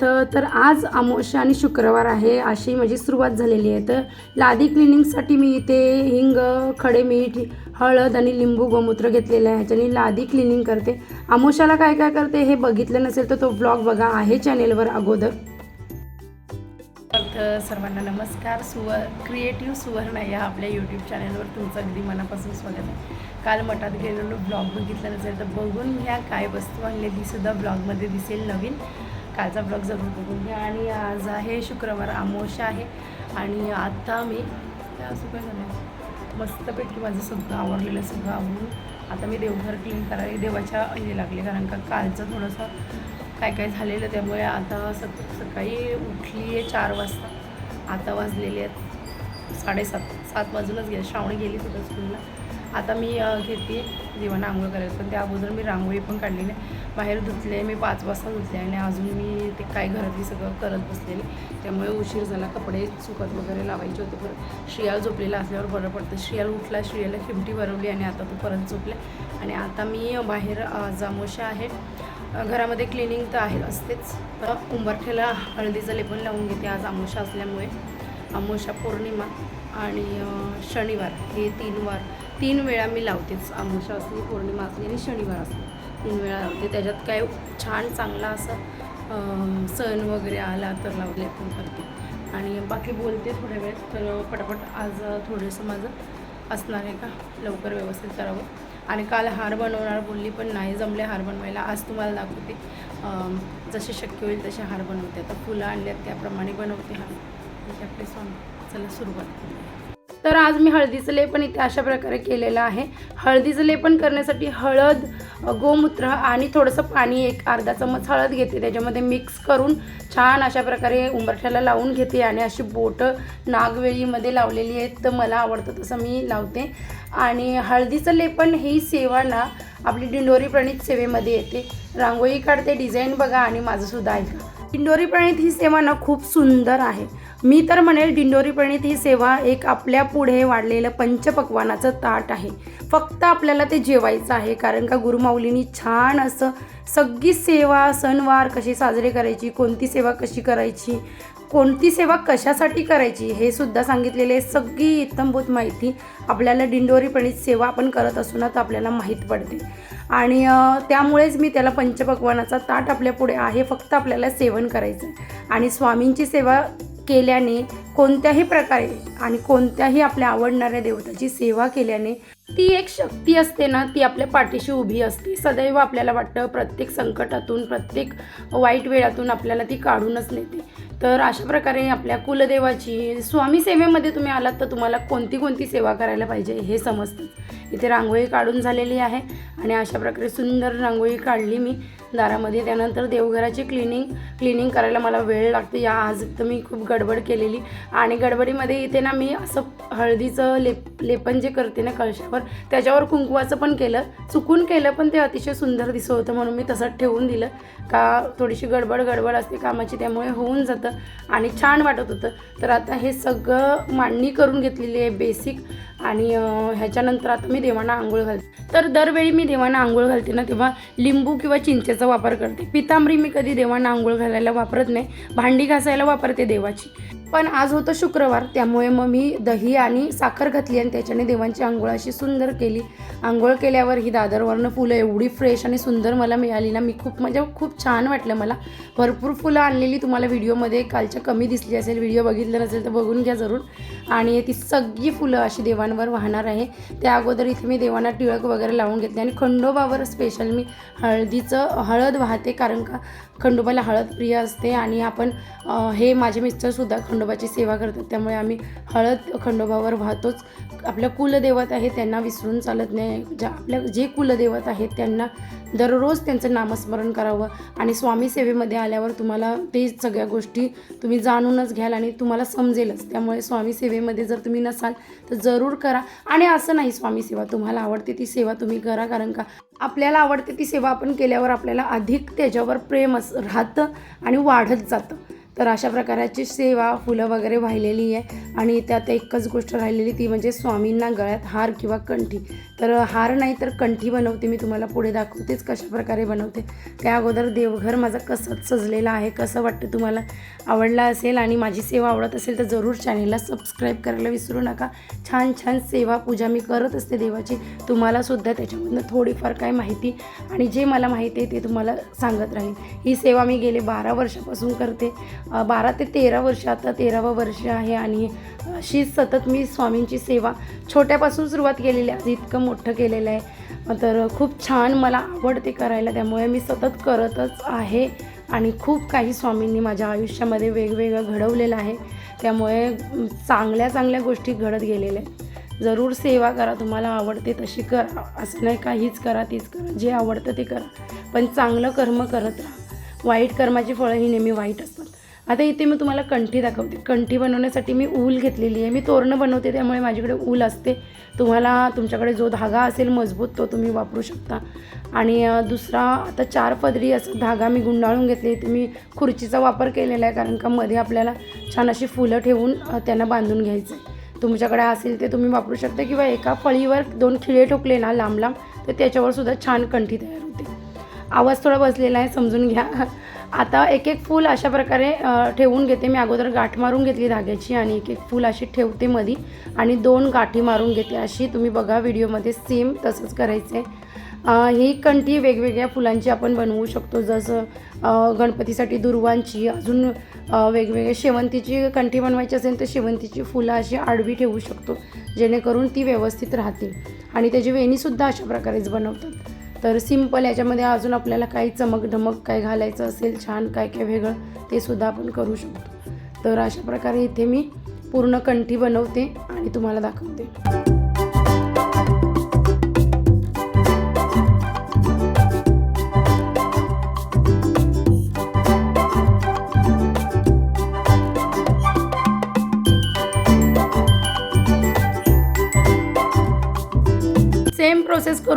श्री तर आज अमावस्या आणि शुक्रवार आहे अशी माझी सुरुवात झालेली आहे. तर लादी क्लिनिंगसाठी मी इथे हिंग खडे मीठ हळद आणि लिंबू गोमूत्र घेतलेलं आहे. ह्याच्याने लादी क्लिनिंग करते. अमावस्याला काय काय करते हे बघितलं नसेल तर तो ब्लॉग बघा. आहे चॅनेलवर अगोदर. तर सर्वांना नमस्कार. सुव क्रिएटिव्ह सुवर्ण या आपल्या यूट्यूब चॅनलवर तुमचं अगदी मनापासून स्वागत आहे. काल मठात गेलेलो ब्लॉग बघितला नसेल तर बघून घ्या. काय वस्तू आणलेली सुद्धा ब्लॉगमध्ये दिसेल नवीन. कालचा ब्लॉग जरूर बघून घ्या. आणि आज आहे शुक्रवार आमोशा आहे. आणि आत्ता मी असं काय झालं मस्तपैकी माझं सगळं आवरलेलं सगळं आवरून आता मी देवघर क्लीन करायला देवाच्या हे लागले. कारण का कालचं थोडंसं काय काय झालेलं त्यामुळे आता सक सकाळी उठली आहे चार वाजता. आता वाजलेले आहेत साडेसात सात वाजूनच गेले. श्रावणी गेली सुद्धा स्कूलला. आता मी घेते जेवण आंघोळ करायचं. पण त्या अगोदर मी रांगोळी पण काढली नाही. बाहेर धुतले मी पाच वाजता धुतले आणि अजून मी ते काय घरातली सगळं करत बसलेले. त्यामुळे उशीर झाला. कपडे सुकत वगैरे लावायचे होते परत. श्रियाल झोपलेला असल्यावर बरं पडतं. श्रियाल उठला श्रियाला चिमटी भरवली आणि आता तो परत झोपला. आणि आता मी बाहेर जामोशा आहे. घरामध्ये क्लिनिंग तर आहे असतेच. तर उंबरठ्याला हळदीचं लेपण लावून घेते आज आमोशा असल्यामुळे. आमोशा पौर्णिमा आणि शनिवार. हे तीन वार तीन वेळा मी लावतेच आमोशा असली पौर्णिमा असली आणि शनिवार असली तीन वेळा लावते. त्याच्यात काय छान चांगला असं सण वगैरे आला तर लावले पण करते. आणि बाकी बोलते थोड्या वेळ तर पटापट आज थोडंसं माझं असणार आहे का? लवकर व्यवस्थित करावं. आणि काल हार बनवणार बोलली पण नाही जमले हार बनवायला. आज तुम्हाला दाखवते. जसे शक्य होईल तसे हार बनवते. आता फुलं आणल्यात त्याप्रमाणे बनवते हार. म्हणजे आपले सॉंग चला सुरुवात तर आज मी हळदीचं लेपन इथे अशा प्रकारे केलेलं आहे. हळदीचं लेपन करण्यासाठी हळद गोमूत्र आणि थोडंसं पाणी एक अर्धा चमच हळद घेते. त्याच्यामध्ये मिक्स करून छान अशा प्रकारे उंबरठ्याला लावून घेते आणि अशी बोटं नागवेळीमध्ये लावलेली आहेत. तर मला आवडतं तसं मी लावते. आणि हळदीचं लेपन ही सेवा ना आपली दिंडोरी प्रणित सेवेमध्ये येते. रांगोळी काढते डिझाईन बघा आणि माझंसुद्धा ऐका. दिंडोरी प्रणित ही सेवा ना खूप सुंदर आहे. मी तर म्हणेल दिंडोरी प्रणित ही सेवा एक आपल्या पुढे वाढलेलं पंचपक्वानाचं ताट आहे. फक्त आपल्याला ते जेवायचं आहे कारण का गुरुमाऊलींनी छान असं सगळी सेवा सणवार कशी साजरे करायची कोणती सेवा कशी करायची कोणती सेवा कशासाठी करायची हे सुद्धा सांगितलेले सगळी इत्तमभूत माहिती आपल्याला दिंडोरी प्रणित सेवा आपण करत असू ना तर आपल्याला माहीत पडते. आणि त्यामुळेच मी त्याला पंचपक्वानाचा ताट आपल्या पुढे आहे फक्त आपल्याला सेवन करायचं आणि स्वामींची सेवा केल्याने कोणत्याही प्रकारे आणि कोणत्याही आपल्या आवडणाऱ्या देवताची सेवा केल्याने ती एक शक्ती असते ना ती आपल्या पाठीशी उभी असते. सदैव आपल्याला वाटतं प्रत्येक संकटातून प्रत्येक वाईट वेळातून आपल्याला ती काढूनच नेते. तर अशा प्रकारे आपल्या कुलदेवाची स्वामी सेवेमध्ये तुम्ही आलात तर तुम्हाला कोणती कोणती सेवा करायला पाहिजे हे समजतं. इथे रांगोळी काढून झालेली आहे आणि अशा प्रकारे सुंदर रांगोळी काढली मी. दारामध्ये. त्यानंतर देवघराची क्लिनिंग क्लिनिंग करायला मला वेळ लागते. या आज तर मी खूप गडबड केलेली. आणि गडबडीमध्ये इथे ना मी असं हळदीचं लेप लेपन जे करते ना कळशावर त्याच्यावर कुंकवाचं पण केलं. चुकून केलं पण ते अतिशय सुंदर दिसत होतं म्हणून मी तसंच ठेवून दिलं. का थोडीशी गडबड गडबड असते कामाची त्यामुळे होऊन जातं आणि छान वाटत होतं. तर आता हे सगळं मांडणी करून घेतलेली आहे बेसिक आणि ह्याच्यानंतर आता मी देवांना आंघोळ घालते. तर दरवेळी मी देवांना आंघोळ घालते ना तेव्हा लिंबू किंवा चिंचेचं वापर करते. पितांबरी मी कधी देवांना आंघोळ घालायला वापरत नाही. भांडी घासायला वापरते देवाची. पण आज होतं शुक्रवार त्यामुळे मग मी दही आणि साखर घातली आणि त्याच्याने देवांची आंघोळ अशी सुंदर केली. आंघोळ केल्यावर ही दादरवरनं फुलं एवढी फ्रेश आणि सुंदर मला मिळाली ना मी खूप म्हणजे खूप छान वाटलं मला. भरपूर फुलं आणलेली तुम्हाला व्हिडिओमध्ये कालच्या कमी दिसली असेल व्हिडिओ बघितलं नसेल तर बघून घ्या जरूर. आणि ती सगळी फुलं अशी देवांवर वाहणार आहे. त्या अगोदर इथे मी देवांना टिळक वगैरे लावून घेतले आणि खंडोबावर स्पेशल मी हळदीचं हळद वाहते कारण का खंडोबाला हळद प्रिय असते आणि आपण हे माझे मिस्टरसुद्धा खंडोबाची सेवा करतात. त्यामुळे आम्ही हळद खंडोबावर वाहतोच. आपल्या कुलदेवत आहे त्यांना विसरून चालत नाही. ज्या आपल्या जे कुलदेवत आहेत त्यांना दररोज त्यांचं नामस्मरण करावं आणि स्वामी सेवेमध्ये आल्यावर तुम्हाला ते सगळ्या गोष्टी तुम्ही जाणूनच घ्याल आणि तुम्हाला समजेलच. त्यामुळे स्वामी सेवेमध्ये जर तुम्ही नसाल तर जरूर करा. आणि असं नाही स्वामी सेवा तुम्हाला आवडते ती सेवा तुम्ही करा. कारण का आपल्याला आवडते ती सेवा आपण केल्यावर आपल्याला अधिक त्याच्यावर प्रेम अस राहतं आणि वाढत जातं. तर अशा प्रकारची सेवा फुलं वगैरे वाहिलेली आहे. आणि त्यात एकच गोष्ट राहिलेली ती म्हणजे स्वामींना गळ्यात हार किंवा कंठी. तर हार नाही तर कंठी बनवते मी तुम्हाला पुढे दाखवतेच कशा प्रकारे बनवते. त्या अगोदर देवघर माझं कसं सजलेलं आहे कसं वाटतं तुम्हाला? आवडला असेल आणि माझी सेवा आवडत असेल तर जरूर चॅनेलला सबस्क्राईब करायला विसरू नका. छान छान सेवा पूजा मी करत असते देवाची. तुम्हालासुद्धा त्याच्यामधनं थोडीफार काय माहिती आणि जे मला माहिती आहे ते तुम्हाला सांगत राहील ही सेवा मी गेले बारा वर्षापासून करते. बारा ते तेरा वर्ष आता तेरावं वर्ष आहे आणि अशी सतत मी स्वामींची सेवा छोट्यापासून सुरुवात केलेली आहे. आज इतकं मोठं केलेलं आहे. तर खूप छान मला आवडते करायला त्यामुळे मी सतत करतच आहे. आणि खूप काही स्वामींनी माझ्या आयुष्यामध्ये वेगवेगळं घडवलेलं आहे. त्यामुळे चांगल्या चांगल्या गोष्टी घडत गेलेल्या आहेत. जरूर सेवा करा तुम्हाला आवडते तशी करा. असं नाही का हीच करा तीच करा. जे आवडतं ते करा. पण चांगलं कर्म करत राहा. वाईट कर्माची फळं ही नेहमी वाईट असतात. आता इथे मी तुम्हाला कंठी दाखवते कंठी बनवण्यासाठी मी ऊल घेतलेली आहे. मी तोरणं बनवते त्यामुळे माझ्याकडे ऊल असते. तुम्हाला तुमच्याकडे जो धागा असेल मजबूत तो तुम्ही वापरू शकता. आणि दुसरा आता चार पदरी असं धागा मी गुंडाळून घेतले. इथे मी खुर्चीचा वापर केलेला आहे कारण का मध्ये आपल्याला छान अशी फुलं ठेवून त्यांना बांधून घ्यायचं आहे तुमच्याकडे असेल ते तुम्ही वापरू शकता किंवा एका फळीवर दोन खिळे ठोकले ना लांब लांब तर त्याच्यावर सुद्धा छान कंठी तयार होते. आवाज थोडा बसलेला आहे समजून घ्या. आता एक एक फूल अशा प्रकारे ठेवून घेते. मी अगोदर गाठ मारून घेतली धाग्याची आणि एक एक फूल अशी ठेवते मधी. आणि दोन गाठी मारून घेते अशी. तुम्ही बघा व्हिडिओमध्ये सेम तसंच करायचं आहे ही कंठी वेगवेगळ्या फुलांची आपण बनवू शकतो. जसं गणपतीसाठी दुर्वांची अजून वेगवेगळ्या शेवंतीची कंठी बनवायची असेल तर शेवंतीची फुलं अशी आडवी ठेवू शकतो जेणेकरून ती व्यवस्थित राहतील. आणि त्याची वेणीसुद्धा अशा प्रकारेच बनवतात. तर सिंपल याच्यामध्ये अजून आपल्याला काही चमक ढमक काय घालायचं असेल छान काय काय वेगळं ते सुद्धा आपण करू शकतो. तर अशा प्रकारे इथे मी पूर्ण कंठी बनवते आणि तुम्हाला दाखवते.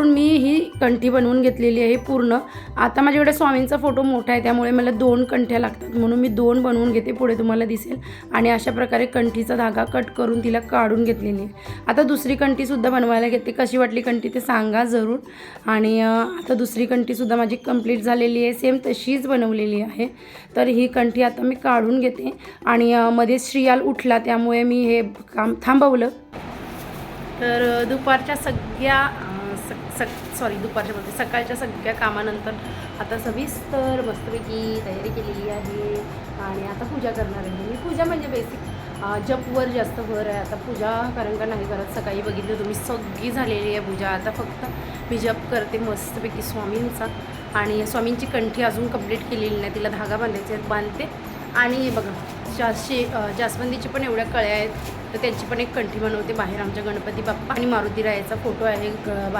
करून मी ही कंठी बनवून घेतलेली आहे पूर्ण. आता माझ्याकडे स्वामींचा फोटो मोठा आहे त्यामुळे मला दोन कंठ्या लागतात म्हणून मी दोन बनवून घेते पुढे तुम्हाला दिसेल. आणि अशा प्रकारे कंठीचा धागा कट करून तिला काढून घेतलेली आहे. आता दुसरी कंठीसुद्धा बनवायला घेते. कशी वाटली कंठी ते सांगा जरूर. आणि आता दुसरी कंठीसुद्धा माझी कंप्लीट झालेली आहे. सेम तशीच बनवलेली आहे. तर ही कंठी आता मी काढून घेते. आणि मध्ये श्रियाल उठला त्यामुळे मी हे काम थांबवलं. तर दुपारच्या सगळ्या सक सॉरी दुपारच्या बोलते सकाळच्या सगळ्या कामानंतर आता सविस्तर मस्तपैकी तयारी केलेली आहे आणि आता पूजा करणार आहे. मी पूजा म्हणजे बेसिक जपवर जास्त भर आहे. आता पूजा कारण का नाही करत? सकाळी बघितलं तुम्ही सगळी झालेली आहे पूजा. आता फक्त मी जप करते मस्तपैकी स्वामींचा. आणि स्वामींची कंठी अजून कंप्लीट केलेली नाही. तिला धागा बांधायचे आहेत बांधते. आणि बघा जास्ती जास्वंदीची पण एवढ्या कळ्या आहेत तर त्यांची पण एक कंठी बनवते बाहेर आमच्या गणपती बाप्पा आणि मारुती रायाचा फोटो आहे ग-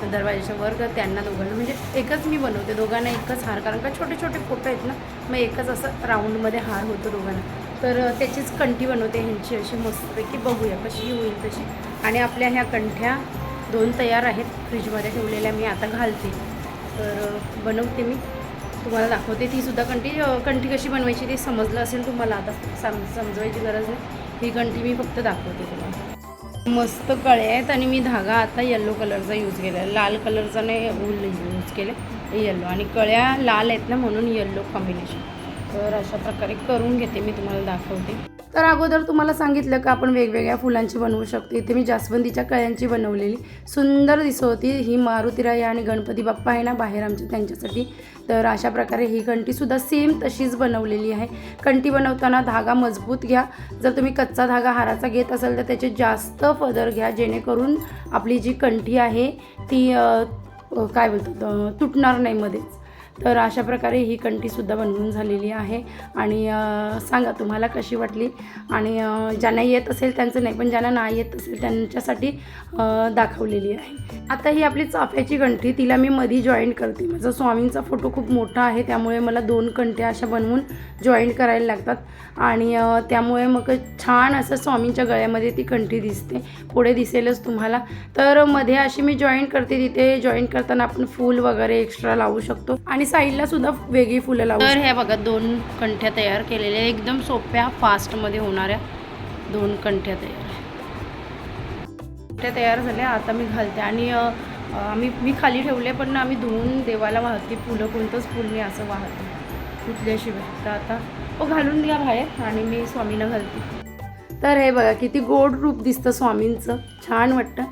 बाहेर दरवाजाच्या वर तर त्यांना दोघांना. म्हणजे एकच मी बनवते दोघांना एकच हार. कारण का छोटे छोटे फोटो आहेत ना मग एकच असं राऊंडमध्ये हार होतो दोघांना. तर त्याचीच कंठी बनवते ह्यांची अशी मस्तपैकी. बघूया कशी होईल तशी. आणि आपल्या ह्या कंठ्या दोन तयार आहेत. फ्रीजमध्ये ठेवलेल्या मी आता घालते. तर बनवते मी. तुम्हाला दाखवते. ती सुद्धा कंठी कंठी कशी बनवायची ती समजलं असेल तुम्हाला. आता सम समजवायची गरज नाही. ही कंठी मी फक्त दाखवते तुम्हाला. मस्त कळे आहेत आणि मी धागा आता येल्लो कलरचा यूज केला आहे लाल कलरचा नाही ऊल यूज केलं आहे येल्लो आणि कळ्या लाल आहेत ना म्हणून येल्लो कॉम्बिनेशन तर अशा प्रकारे करून घेते मी तुम्हाला दाखवते. तर अगोदर तुम्हाला सांगितलं का आपण वेगवेगळ्या फुलांची बनवू शकतो. इथे मी जास्वंदीच्या कळ्यांची बनवलेली. सुंदर दिसत होती ही मारुतीराय आणि गणपती बाप्पा आहे ना बाहेर आमच्या त्यांच्यासाठी. तर अशा प्रकारे ही कंटीसुद्धा सेम तशीच बनवलेली आहे. कंठी बनवताना धागा मजबूत घ्या. जर तुम्ही कच्चा धागा हाराचा घेत असाल तर त्याचे जास्त पदर घ्या. जेणेकरून आपली जी कंठी आहे ती काय बोलतात तुटणार नाही मध्येच. तर अशा प्रकारे ही कंठीसुद्धा बनवून झालेली आहे. आणि सांगा तुम्हाला कशी वाटली? आणि ज्यांना येत असेल त्यांचं नाही पण ज्यांना नाही येत असेल त्यांच्यासाठी दाखवलेली आहे. आता ही आपली चाफ्याची कंठी तिला मी मधी जॉईंट करते. माझा स्वामींचा फोटो खूप मोठा आहे त्यामुळे मला दोन कंठ्या अशा बनवून जॉईंट करायला लागतात. आणि त्यामुळे मग छान असं स्वामींच्या गळ्यामध्ये ती कंठी दिसते. पुढे दिसेलच तुम्हाला. तर मध्ये अशी मी जॉईंट करते तिथे जॉईंट करताना आपण फूल वगैरे एक्स्ट्रा लावू शकतो. आणि साईडला सुद्धा वेगळी फुलं लावू तर ह्या बघा दोन कंठ्या तयार केलेल्या एकदम सोप्या फास्टमध्ये होणाऱ्या दोन कंठ्या तयार त्या तयार झाल्या आता मी घालते. आणि आम्ही मी खाली ठेवले पण आम्ही धुवून देवाला वाहते. फुलं कोणतंच फुल मी असं वाहते धुतल्याशिवाय तर आता ओ घालून द्या बाहेर आणि मी स्वामींना घालते. तर हे बघा किती गोड रूप दिसतं स्वामींचं. छान वाटतं.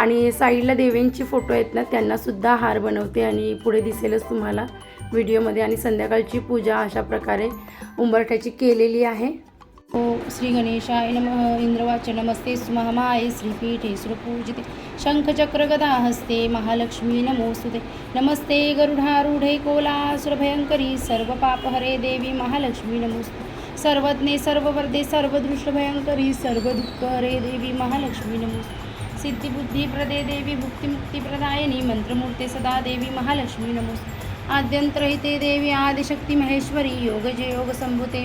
आणि साईडला देवींचे फोटो आहेत ना त्यांनासुद्धा हार बनवते आणि पुढे दिसेलच तुम्हाला व्हिडिओमध्ये. आणि संध्याकाळची पूजा अशा प्रकारे उंबरठ्याची केलेली आहे. ओ श्री गणेशाय नम. इंद्रवाच नमस्ते. महामाये श्रीपीठे सुरपूजिते. शंखचक्रगदा हस्ते महालक्ष्मी नमोस्तुते. नमस्ते गरुढारूढे कोलासुरभयंकरी. सर्व पापहरे देवी महालक्ष्मी नमोस्तु सर्वज्ञे सर्ववर्धे सर्वदृष्टभयंकरी. सर्व दुःखहरे देवी महालक्ष्मी नमोस्तु सिद्धिबुद्धिप्रदे देवी भुक्तिमुक्तिप्रदायिनी मंत्रमूर्ते सदा देवी महालक्ष्मी नमोस्तुते आद्यंतरहिते देवी आदिशक्ती महेश्वरी योगजे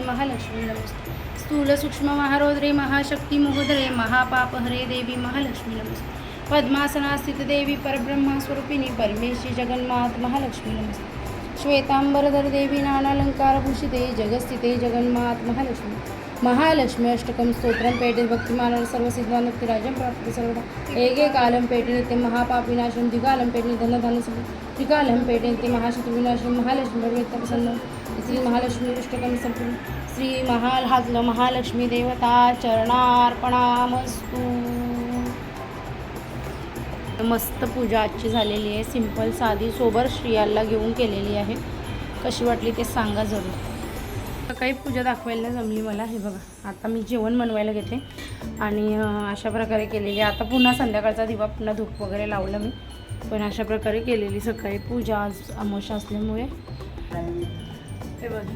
महालक्ष्मी नमोस्त। स्थूल सूक्ष्म महाशक्ती महापापहरे देवी महालक्ष्मी नमोस्त। पद्मासनास्थित देवी परब्रह्मस्वरूपिणी परमेशी जगन्मात महालक्ष्मी नमोस्त। श्वेतांबरधर देवी नानालंकारभूषिते जगस्थिते जगन्मात महालक्ष्मी। మహాలక్ష్మి అష్టకం స్తోత్రం పేట భక్తిమానవ సర్వసిద్ధానుక్తి రాజ్యం ప్రాప్తి సర్వద ఏకేకాలం పేట నిత్యం మహాపాప వినాశనం దిగాలం పేట ధన ధనసు త్రికాలం పేట నిత్యం మహాశక్తి వినాశనం మహాలక్ష్మి భగవత్ ప్రసన్నం శ్రీ మహాలక్ష్మి అష్టకం సర్వం శ్రీ मस्त पूजा आजची झालेली आहे सिंपल साधी सोबर श्रियाला घेऊन केलेली आहे कशी वाटली ते सांगा जरूर काही पूजा दाखवायला नाही जमली मला हे बघा. आता मी जेवण बनवायला घेते. आणि अशा प्रकारे केलेली आता पुन्हा संध्याकाळचा दिवा पुन्हा धूप वगैरे लावलं मी. पण अशा प्रकारे केलेली सकाळी पूजा आज अमावस्या असल्यामुळे. हे बघा.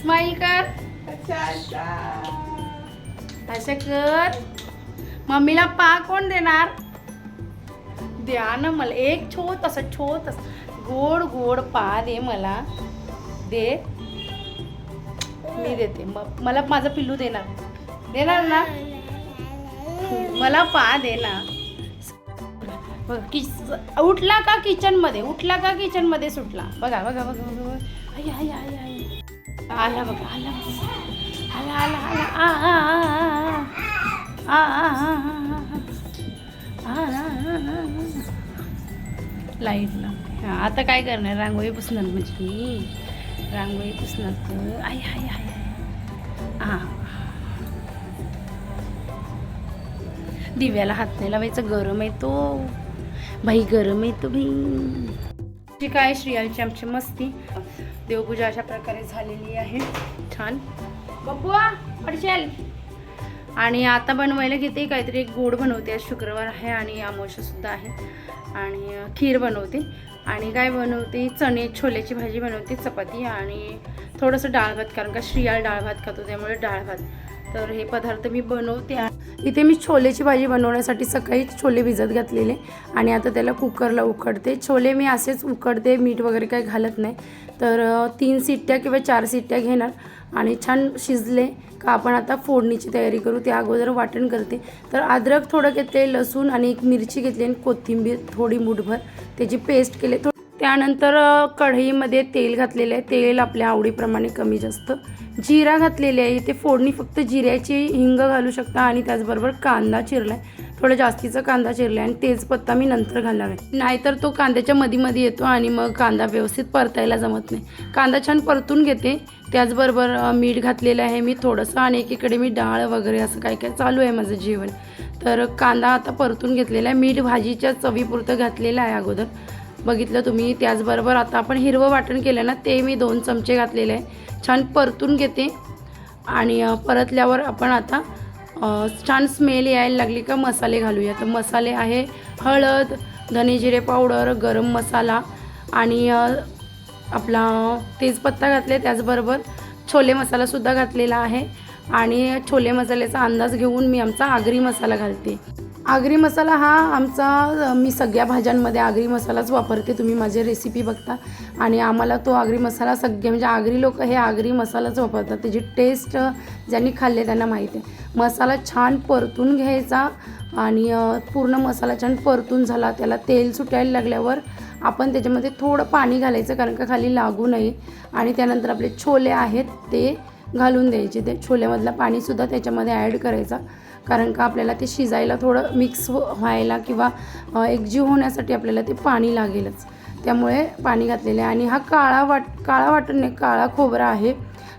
स्माईल कर. असं कर. मम्मीला पा कोण देणार? द्या ना मला. एक छोत असं छोत असं गोड गोड पा दे मला. दे. मी देते मग मला माझा पिल्लू देणार देणार ना मला पा देणार किच उठला का किचनमध्ये उठला का किचनमध्ये सुटला बघा बघा बघा बघा आई आई आई आई आला बघा आला आला आला आला आ आ आ आ आ आता काय करणार रांगोळी पुसणार म्हणजे रांगोळीतच रांगोळी तर. आई हाय हाय हां दिव्याला हात नाही लावायचं गरम आहे तो. भाई गरम आहे तो भाई काय श्रियालची आमची मस्ती? देवपूजा अशा प्रकारे झालेली आहे. छान. बब्बुआ पडशेल आणि आता बनवायला घेते काहीतरी एक गोड बनवते. आज शुक्रवार आहे आणि अमावस्या सुद्धा आहे. आणि खीर बनवते. आणि काय बनवते? चणे छोल्याची भाजी बनवते चपाती आणि थोडंसं डाळ भात कारण का श्रियाळ डाळ भात खातो त्यामुळे डाळ भात. तर हे पदार्थ मी बनवते. इथे मी छोलेची भाजी बनवण्यासाठी सकाळी छोले भिजत घातलेले आणि आता त्याला कुकरला उकडते. छोले मी असेच उकडते मीठ वगैरे काही घालत नाही. तर तीन सिट्ट्या किंवा चार सिट्ट्या घेणार आणि छान शिजले का आपण आता फोडणीची तयारी करू. त्या अगोदर वाटण करते. तर अद्रक थोडं घेतले लसूण आणि एक मिरची घेतली आणि कोथिंबीर थोडी मुठभर. त्याची पेस्ट केले. त्यानंतर कढईमध्ये तेल घातलेलं आहे. तेल आपल्या आवडीप्रमाणे कमी जास्त. जिरा घातलेली आहे. इथे फोडणी फक्त जिऱ्याची हिंग घालू शकता आणि त्याचबरोबर कांदा चिरला आहे थोडं जास्तीचा कांदा चिरला आहे आणि तेजपत्ता मी नंतर घालणार आहे. नाहीतर तो कांद्याच्या मधीमध्ये येतो आणि मग कांदा व्यवस्थित परतायला जमत नाही. कांदा छान परतून घेते. त्याचबरोबर मीठ घातलेलं आहे मी थोडंसं आणि एकीकडे मी डाळ वगैरे असं काय काय चालू आहे माझं जेवण. तर कांदा आता परतून घेतलेला आहे. मीठ भाजीच्या चवीपुरतं घातलेलं आहे अगोदर. बघितलं तुम्ही. त्याचबरोबर आता आपण हिरवं वाटण केलं ना ते मी दोन चमचे घातलेले आहे. छान परतून घेते. आणि परतल्यावर आपण आता छान स्मेल यायला लागली का मसाले घालूया. तर मसाले आहे हळद धने जिरे पावडर गरम मसाला आणि आपला तेजपत्ता घातले. त्याचबरोबर छोले मसालासुद्धा घातलेला आहे. आणि छोले मसाल्याचा अंदाज घेऊन मी आमचा आगरी मसाला घालते. आगरी मसाला हा आमचा मी सगळ्या भाज्यांमध्ये आगरी मसालाच वापरते. तुम्ही माझी रेसिपी बघता. आणि आम्हाला तो आगरी मसाला सगळे म्हणजे आगरी लोक हे आगरी मसालाच वापरतात. त्याची टेस्ट ज्यांनी खाल्ले त्यांना माहीत आहे. मसाला छान परतून घ्यायचा आणि पूर्ण मसाला छान परतून झाला. त्याला तेल सुटायला लागल्यावर आपण त्याच्यामध्ये थोडं पाणी घालायचं कारण का खाली लागू नये. आणि त्यानंतर आपले छोले आहेत ते घालून द्यायचे. ते छोल्यामधलं पाणीसुद्धा त्याच्यामध्ये ॲड करायचा. कारण का आपल्याला ते शिजायला थोडं मिक्स हो- व्हायला किंवा एकजीव होण्यासाठी आपल्याला ते पाणी लागेलच. त्यामुळे पाणी घातलेलं आहे. आणि हा काळा वाट काळा वाटण नाही काळा खोबरा आहे.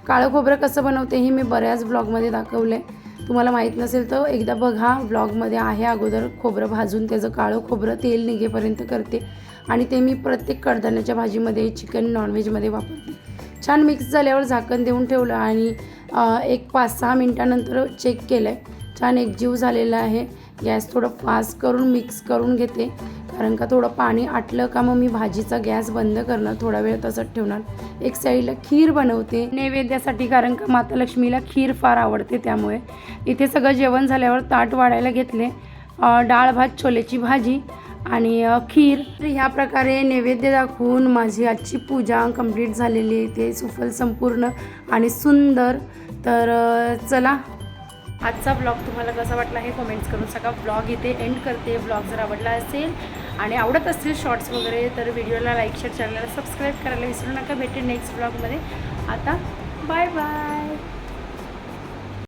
काळं खोबरं कसं बनवते हे मी बऱ्याच ब्लॉगमध्ये दाखवलं आहे तुम्हाला माहीत नसेल तर एकदा बघा ब्लॉगमध्ये आहे अगोदर खोबरं भाजून त्याचं काळं खोबरं तेल निघेपर्यंत करते. आणि ते मी प्रत्येक कडधान्याच्या भाजीमध्ये चिकन नॉनव्हेजमध्ये वापरते. छान मिक्स झाल्यावर झाकण देऊन ठेवलं आणि एक पाच सहा मिनटानंतर चेक केलं आहे छान एकजीव झालेला आहे. गॅस थोडं फास्ट करून मिक्स करून घेते. कारण का थोडं पाणी आटलं का मग मी भाजीचा गॅस बंद करणार थोडा वेळ तसंच ठेवणार. एक साईडला खीर बनवते. नैवेद्यासाठी कारण का माता लक्ष्मीला खीर फार आवडते त्यामुळे. इथे सगळं जेवण झाल्यावर ताट वाढायला घेतले. डाळ भात छोलेची भाजी आणि खीर. ह्या प्रकारे नैवेद्य दाखवून माझी आजची पूजा कंप्लीट झालेली आहे. ते सुफल संपूर्ण आणि सुंदर. तर चला आजचा ब्लॉग तुम्हाला कसा वाटला हे कमेंट्स करून सगळा ब्लॉग इथे एंड करते. ब्लॉग जर आवडला असेल आणि आवडत असतील शॉर्ट्स वगैरे तर व्हिडिओला लाईक शेअर चॅनलला सबस्क्राईब करायला विसरू नका. भेटेल नेक्स्ट ब्लॉगमध्ये आता बाय बाय